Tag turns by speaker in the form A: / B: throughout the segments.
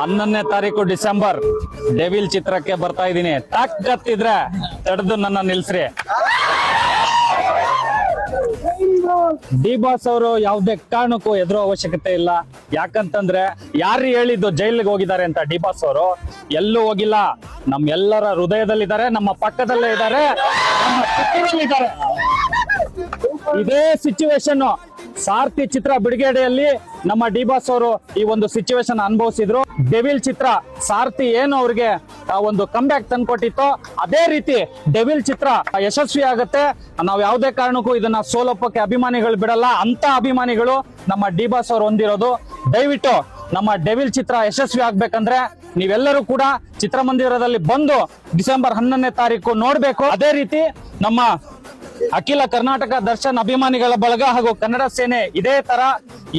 A: ಹನ್ನೊಂದನೇ ತಾರೀಕು December devil ಚಿತ್ರಕ್ಕೆ ಬರ್ತಾ ಇದ್ದೀನಿ. ತಾಕತ್ತಿದ್ರೆ ತಡೆದು ನನ್ನ ನಿಲ್ಸ್ರಿ. ಡಿ ಬಾಸ್ ಅವರು ಯಾವುದೇ ಕಾರಣಕ್ಕೂ ಎದುರು ಅವಶ್ಯಕತೆ ಇಲ್ಲ. ಯಾಕಂತಂದ್ರೆ ಯಾರು ಹೇಳಿದ್ದು ಜೈಲಿಗೆ ಹೋಗಿದ್ದಾರೆ ಅಂತ ಡಿ ಬಾಸ್ ಅವರು? ಎಲ್ಲೂ ಹೋಗಿಲ್ಲ. ನಮ್ ಎಲ್ಲರ ಹೃದಯದಲ್ಲಿದ್ದಾರೆ, ನಮ್ಮ ಪಕ್ಕದಲ್ಲೇ ಇದ್ದಾರೆ ಸುತ್ತಲೂ ಇದೇ ಸಿಚುವೇಶನ್ ಸಾರ್ಥಿ ಚಿತ್ರ ಬಿಡುಗಡೆಯಲ್ಲಿ ನಮ್ಮ ಡಿ ಬಾಸ್ ಅವರು ಈ ಒಂದು ಸಿಚುವೇಶನ್ ಅನುಭವಿಸಿದ್ರು. ಡೆವಿಲ್ ಚಿತ್ರ, ಸಾರ್ಥಿ ಏನು ಅವ್ರಿಗೆ ಒಂದು ಕಂಬ್ಯಾಕ್ ತಂದ್ಕೊಟ್ಟಿತ್ತು, ಅದೇ ರೀತಿ ಡೆವಿಲ್ ಚಿತ್ರ ಯಶಸ್ವಿ ಆಗುತ್ತೆ. ನಾವು ಯಾವುದೇ ಕಾರಣಕ್ಕೂ ಇದನ್ನ ಸೋಲೊಪ್ಪಕ್ಕೆ ಅಭಿಮಾನಿಗಳು ಬಿಡಲ್ಲ ಅಂತ ಅಭಿಮಾನಿಗಳು ನಮ್ಮ ಡಿ ಬಾಸ್ ಅವರು ಹೊಂದಿರೋದು. ದಯವಿಟ್ಟು ನಮ್ಮ ಡೆವಿಲ್ ಚಿತ್ರ ಯಶಸ್ವಿ ಆಗ್ಬೇಕಂದ್ರೆ ನೀವೆಲ್ಲರೂ ಕೂಡ ಚಿತ್ರಮಂದಿರದಲ್ಲಿ ಬಂದು ಡಿಸೆಂಬರ್ ಹನ್ನೊಂದನೇ ತಾರೀಕು ನೋಡ್ಬೇಕು. ಅದೇ ರೀತಿ ನಮ್ಮ ಅಖಿಲ ಕರ್ನಾಟಕ ದರ್ಶನ್ ಅಭಿಮಾನಿಗಳ ಬಳಗ ಹಾಗೂ ಕನ್ನಡ ಸೇನೆ ಇದೇ ತರ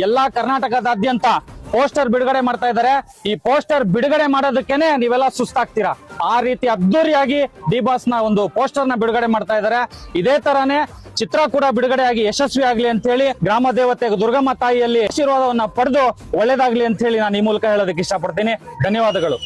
A: ಎಲ್ಲಾ ಕರ್ನಾಟಕದಾದ್ಯಂತ ಪೋಸ್ಟರ್ ಬಿಡುಗಡೆ ಮಾಡ್ತಾ ಇದ್ದಾರೆ. ಈ ಪೋಸ್ಟರ್ ಬಿಡುಗಡೆ ಮಾಡೋದಕ್ಕೇನೆ ನೀವೆಲ್ಲ ಸುಸ್ತಾಗ್ತೀರಾ? ಆ ರೀತಿ ಅದ್ದೂರಿಯಾಗಿ ಡಿ ಬಾಸ್ನ ಒಂದು ಪೋಸ್ಟರ್ನ ಬಿಡುಗಡೆ ಮಾಡ್ತಾ ಇದ್ದಾರೆ. ಇದೇ ತರಾನೇ ಚಿತ್ರ ಕೂಡ ಬಿಡುಗಡೆಯಾಗಿ ಯಶಸ್ವಿ ಆಗ್ಲಿ ಅಂತ ಹೇಳಿ ಗ್ರಾಮ ದೇವತೆ ದುರ್ಗಮ್ಮ ತಾಯಿಯಲ್ಲಿ ಆಶೀರ್ವಾದವನ್ನ ಪಡೆದು ಒಳ್ಳೇದಾಗ್ಲಿ ಅಂತ ಹೇಳಿ ನಾನು ಈ ಮೂಲಕ ಹೇಳೋದಕ್ಕೆ ಇಷ್ಟಪಡ್ತೀನಿ. ಧನ್ಯವಾದಗಳು.